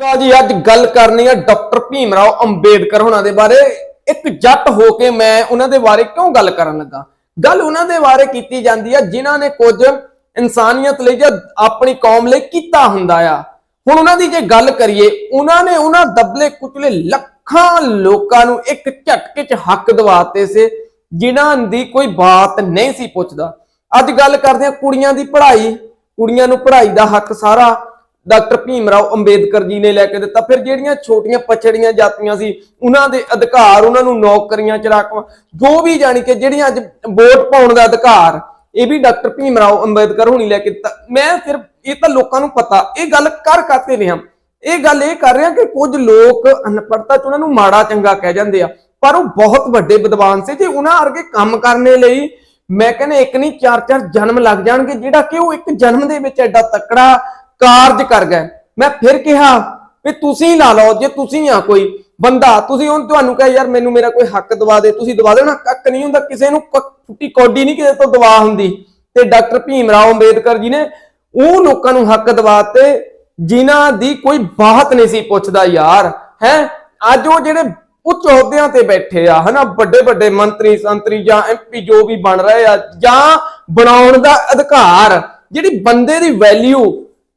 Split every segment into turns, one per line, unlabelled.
ਕਾ ਜੀ, ਅੱਜ ਗੱਲ ਕਰਨੀ ਹੈ ਡਾਕਟਰ ਭੀਮ ਰਾਓ ਅੰਬੇਡਕਰ ਹੋਣਾ ਦੇ ਬਾਰੇ। ਇੱਕ ਜੱਟ ਹੋ ਕੇ ਮੈਂ ਉਹਨਾਂ ਦੇ ਬਾਰੇ ਕਿਉਂ ਗੱਲ ਕਰਨ ਲੱਗਾ? ਗੱਲ ਉਹਨਾਂ ਦੇ ਬਾਰੇ ਕੀਤੀ ਜਾਂਦੀ ਹੈ ਜਿਨ੍ਹਾਂ ਨੇ ਕੁਝ ਇਨਸਾਨੀਅਤ ਲਈ ਜਾਂ ਆਪਣੀ ਕੌਮ ਲਈ ਕੀਤਾ ਹੁੰਦਾ ਆ। ਹੁਣ ਉਹਨਾਂ ਦੀ ਜੇ ਗੱਲ ਕਰੀਏ, ਉਹਨਾਂ ਨੇ ਉਹਨਾਂ ਦਬਲੇ ਕੁਚਲੇ ਲੱਖਾਂ ਲੋਕਾਂ ਨੂੰ ਇੱਕ ਝਟਕੇ 'ਚ ਹੱਕ ਦਿਵਾਤੇ ਸੀ, ਜਿਨ੍ਹਾਂ ਦੀ ਕੋਈ ਬਾਤ ਨਹੀਂ ਸੀ ਪੁੱਛਦਾ। ਅੱਜ ਗੱਲ ਕਰਦੇ ਹਾਂ ਕੁੜੀਆਂ ਦੀ ਪੜ੍ਹਾਈ। ਕੁੜੀਆਂ ਨੂੰ ਪੜ੍ਹਾਈ ਦਾ ਹੱਕ ਸਾਰਾ। ਡਾਕਟਰ ਭੀਮ ਰਾਓ ਅੰਬੇਦਕਰ ਜੀ ਨੇ ਲੈ ਕੇ ਦਿੱਤਾ। ਫਿਰ ਜਿਹੜੀਆਂ ਛੋਟੀਆਂ ਪਛੜੀਆਂ ਜਾਤੀਆਂ ਸੀ, ਉਹਨਾਂ ਦੇ ਅਧਿਕਾਰ, ਉਹਨਾਂ ਨੂੰ ਨੌਕਰੀਆਂ ਚ ਰੱਖਵਾ। ਜੋ ਵੀ ਜਾਣੀ ਕਿ ਜਿਹੜੀਆਂ ਅੱਜ ਵੋਟ ਪਾਉਣ ਦਾ ਅਧਿਕਾਰ, ਇਹ ਵੀ ਡਾਕਟਰ ਭੀਮ ਰਾਓ ਅੰਬੇਦਕਰ ਹੁਣੀ ਲੈ ਕੇ ਦਿੱਤਾ। ਮੈਂ ਸਿਰਫ, ਇਹ ਤਾਂ ਲੋਕਾਂ ਨੂੰ ਪਤਾ, ਇਹ ਗੱਲ ਕਰ ਕਾਤੇ ਰਿਹਾ ਇਹ ਗੱਲ ਇਹ ਕਰ ਰਿਹਾ ਕਿ ਕੁਝ ਲੋਕ ਅਨਪੜਤਾ ਚ ਉਹਨਾਂ ਨੂੰ ਮਾੜਾ ਚੰਗਾ ਕਹਿ ਜਾਂਦੇ ਆ, ਪਰ ਉਹ ਬਹੁਤ ਵੱਡੇ ਵਿਦਵਾਨ ਸੀ। ਜੇ ਉਹਨਾਂ ਵਰਗੇ ਕੰਮ ਕਰਨੇ ਲਈ ਮੈਂ ਕਹਿੰਦਾ ਇੱਕ ਨਹੀਂ ਚਾਰ ਚਾਰ ਜਨਮ ਲੱਗ ਜਾਣਗੇ, ਜਿਹੜਾ ਕਿ ਉਹ ਇੱਕ ਜਨਮ ਦੇ ਵਿੱਚ ਐਡਾ ਤਕੜਾ ਕਾਰਜ ਕਰ ਗਏ। ਮੈਂ ਫਿਰ ਕਿਹਾ ਵੀ ਤੁਸੀਂ ਲਾ ਲਓ, ਜੇ ਤੁਸੀਂ ਆ ਕੋਈ ਬੰਦਾ, ਤੁਸੀਂ ਹੁਣ ਤੁਹਾਨੂੰ ਕਹੇ, ਯਾਰ ਮੈਨੂੰ ਮੇਰਾ ਕੋਈ ਹੱਕ ਦਵਾ ਦੇ, ਤੁਸੀਂ ਦਵਾ ਦੇਣਾ ਕੱਕ ਨਹੀਂ ਹੁੰਦਾ, ਕਿਸੇ ਨੂੰ ਫੁੱਟੀ ਕੌਡੀ ਨਹੀਂ ਕਿਸੇ ਤੋਂ ਦਵਾ ਹੁੰਦੀ। ਤੇ ਡਾਕਟਰ ਭੀਮ ਰਾਓ ਅੰਬੇਦਕਰ ਜੀ ਨੇ ਉਹ ਲੋਕਾਂ ਨੂੰ ਹੱਕ ਦਵਾਤੇ ਜਿਨ੍ਹਾਂ ਦੀ ਕੋਈ ਬਾਤ ਨਹੀਂ ਸੀ ਪੁੱਛਦਾ, ਯਾਰ, ਹੈ, ਅੱਜ ਉਹ ਜਿਹੜੇ ਉੱਚ ਅਹੁਦਿਆਂ ਤੇ ਬੈਠੇ ਆ, ਹਨਾ, ਵੱਡੇ ਵੱਡੇ ਮੰਤਰੀ, ਸੰਤਰੀ ਜਾਂ ਐਮਪੀ ਜੋ ਵੀ ਬਣ ਰਹੇ ਆ ਜਾਂ ਬਣਾਉਣ ਦਾ ਅਧਿਕਾਰ, ਜਿਹੜੀ ਬੰਦੇ ਦੀ ਵੈਲਿਊ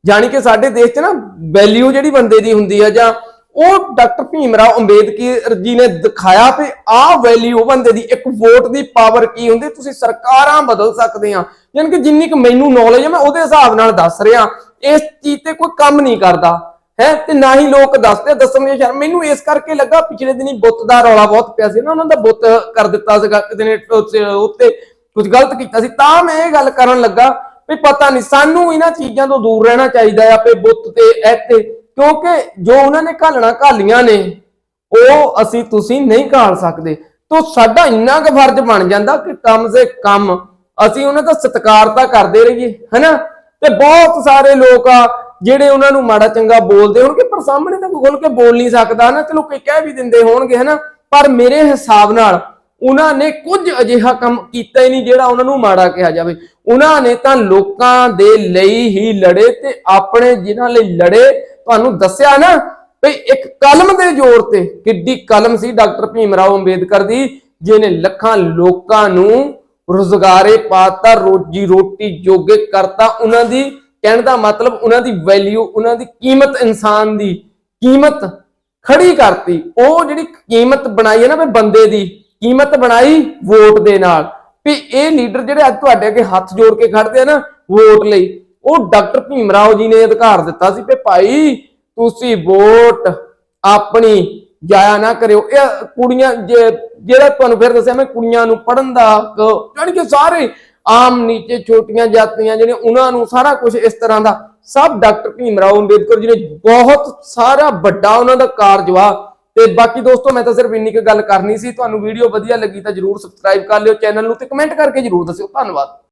ਜਾਣੀ ਕਿ ਸਾਡੇ ਦੇਸ਼ 'ਚ ਨਾ ਵੈਲਿਊ ਜਿਹੜੀ ਬੰਦੇ ਦੀ ਹੁੰਦੀ ਆ ਜਾਂ ਉਹ ਡਾਕਟਰ ਭੀਮ ਰਾਓ ਅੰਬੇਦਕਰ ਜੀ ਨੇ ਦਿਖਾਇਆ ਵੀ ਆਹ ਵੈਲਿਊ ਬੰਦੇ ਦੀ, ਇੱਕ ਵੋਟ ਦੀ ਪਾਵਰ ਕੀ ਹੁੰਦੀ, ਤੁਸੀਂ ਸਰਕਾਰਾਂ ਬਦਲ ਸਕਦੇ ਆ। ਯਾਨੀ ਕਿ ਜਿੰਨੀ ਕੁ ਮੈਨੂੰ ਨੌਲੇਜ ਹੈ ਮੈਂ ਉਹਦੇ ਹਿਸਾਬ ਨਾਲ ਦੱਸ ਰਿਹਾ, ਇਸ ਚੀਜ਼ ਤੇ ਕੋਈ ਕੰਮ ਨਹੀਂ ਕਰਦਾ, ਹੈ? ਤੇ ਨਾ ਹੀ ਲੋਕ ਦੱਸਦੇ ਦੱਸਣਗੇ ਸ਼ਰਮ। ਮੈਨੂੰ ਇਸ ਕਰਕੇ ਲੱਗਾ ਪਿਛਲੇ ਦਿਨੀ ਬੁੱਤ ਦਾ ਰੌਲਾ ਬਹੁਤ ਪਿਆ ਸੀ ਨਾ, ਉਹਨਾਂ ਦਾ ਬੁੱਤ ਕਰ ਦਿੱਤਾ ਸੀਗਾ ਕਿਸੇ ਨੇ ਉੱਤੇ ਕੁਝ ਗਲਤ ਕੀਤਾ ਸੀ। ਤਾਂ ਮੈਂ ਇਹ ਗੱਲ ਕਰਨ ਲੱਗਾ ਵੀ ਪਤਾ ਨਹੀਂ, ਸਾਨੂੰ ਇਹਨਾਂ ਚੀਜ਼ਾਂ ਤੋਂ ਦੂਰ ਰਹਿਣਾ ਚਾਹੀਦਾ ਆ ਵੀ ਬੁੱਤ ਤੇ ਇੱਥੇ ਕਿਉਂਕਿ ਜੋ ਉਹਨਾਂ ਨੇ ਘਾਲਣਾ ਘਾਲੀਆਂ ਨੇ, ਉਹ ਅਸੀਂ ਤੁਸੀਂ ਨਹੀਂ ਘਾਲ ਸਕਦੇ। ਤੋਂ ਸਾਡਾ ਇੰਨਾ ਕੁ ਫਰਜ਼ ਬਣ ਜਾਂਦਾ ਕਿ ਕਮ ਸੇ ਕਮ ਅਸੀਂ ਉਹਨਾਂ ਦਾ ਸਤਿਕਾਰ ਤਾਂ ਕਰਦੇ ਰਹੀਏ, ਹੈਨਾ? ਤੇ ਬਹੁਤ ਸਾਰੇ ਲੋਕ ਆ ਜਿਹੜੇ ਉਹਨਾਂ ਨੂੰ ਮਾੜਾ ਚੰਗਾ ਬੋਲਦੇ ਹੋਣਗੇ, ਪਰ ਸਾਹਮਣੇ ਤਾਂ ਕੋਈ ਖੁੱਲ ਕੇ ਬੋਲ ਨਹੀਂ ਸਕਦਾ ਨਾ। ਚਲੋ ਕੋਈ ਕਹਿ ਵੀ ਦਿੰਦੇ ਹੋਣਗੇ, ਹੈਨਾ? ਪਰ ਮੇਰੇ ਹਿਸਾਬ ਨਾਲ ਉਹਨਾਂ ਨੇ ਕੁਝ ਅਜਿਹਾ ਕੰਮ ਕੀਤਾ ਹੀ ਨਹੀਂ ਜਿਹੜਾ ਉਹਨਾਂ ਨੂੰ ਮਾੜਾ ਕਿਹਾ ਜਾਵੇ। ਉਹਨਾਂ ਨੇ ਤਾਂ ਲੋਕਾਂ ਦੇ ਲਈ ਹੀ ਲੜੇ ਤੇ ਆਪਣੇ ਜਿਨ੍ਹਾਂ ਲਈ ਲੜੇ, ਤੁਹਾਨੂੰ ਦੱਸਿਆ ਨਾ ਵੀ ਇੱਕ ਕਲਮ ਦੇ ਜ਼ੋਰ ਤੇ ਕਿੱਡੀ ਕਲਮ ਸੀ ਡਾਕਟਰ ਭੀਮ ਰਾਓ ਅੰਬੇਦਕਰ ਦੀ, ਜਿਹਨੇ ਲੱਖਾਂ ਲੋਕਾਂ ਨੂੰ ਰੁਜ਼ਗਾਰੇ ਪਾਤਾ, ਰੋਜੀ ਰੋਟੀ ਜੋਗੇ ਕਰਤਾ, ਉਹਨਾਂ ਦੀ ਕਹਿਣ ਦਾ ਮਤਲਬ ਉਹਨਾਂ ਦੀ ਵੈਲਿਊ ਉਹਨਾਂ ਦੀ ਕੀਮਤ ਇਨਸਾਨ ਦੀ ਕੀਮਤ ਖੜੀ ਕਰਤੀ। ਉਹ ਜਿਹੜੀ ਕੀਮਤ ਬਣਾਈ ਹੈ ਨਾ ਵੀ ਬੰਦੇ ਦੀ ਕੀਮਤ ਬਣਾਈ ਵੋਟ ਦੇ ਨਾਲ। ਵੀ ਇਹ ਲੀਡਰ ਜਿਹੜੇ ਅੱਜ ਤੁਹਾਡੇ ਅੱਗੇ ਹੱਥ ਜੋੜ ਕੇ ਖੜਦੇ ਆ ਨਾ ਵੋਟ ਲਈ, ਉਹ ਡਾਕਟਰ ਭੀਮ ਰਾਓ ਜੀ ਨੇ ਅਧਿਕਾਰ ਦਿੱਤਾ ਸੀ ਵੀ ਭਾਈ ਤੁਸੀਂ ਵੋਟ ਆਪਣੀ ਜਾਇਆ ਨਾ ਕਰਿਓ। ਇਹ ਕੁੜੀਆਂ ਜਿਹੜਾ ਤੁਹਾਨੂੰ ਫਿਰ ਦੱਸਿਆ ਮੈਂ ਕੁੜੀਆਂ ਨੂੰ ਪੜਨ ਦਾ ਹੱਕ, ਜਾਣੀ ਕਿ ਸਾਰੇ ਆਮ ਨੀਚੇ ਛੋਟੀਆਂ ਜਾਤੀਆਂ ਜਿਹੜੀਆਂ ਉਹਨਾਂ ਨੂੰ ਸਾਰਾ ਕੁਝ ਇਸ ਤਰ੍ਹਾਂ ਦਾ, ਸਭ ਡਾਕਟਰ ਭੀਮ ਰਾਓ ਅੰਬੇਦਕਰ ਜੀ ਨੇ ਬਹੁਤ ਸਾਰਾ ਵੱਡਾ ਉਹਨਾਂ ਦਾ ਕਾਰਜਵਾ ਤੇ ਬਾਕੀ ਦੋਸਤੋ, ਮੈਂ ਤਾਂ ਸਿਰਫ ਇੰਨੀ ਕੁ ਗੱਲ ਕਰਨੀ ਸੀ। ਤੁਹਾਨੂੰ ਵੀਡੀਓ ਵਧੀਆ ਲੱਗੀ ਤਾਂ ਜਰੂਰ ਸਬਸਕ੍ਰਾਈਬ ਕਰ ਲਿਓ ਚੈਨਲ ਨੂੰ ਤੇ ਕਮੈਂਟ ਕਰਕੇ ਜਰੂਰ ਦੱਸਿਓ। ਧੰਨਵਾਦ।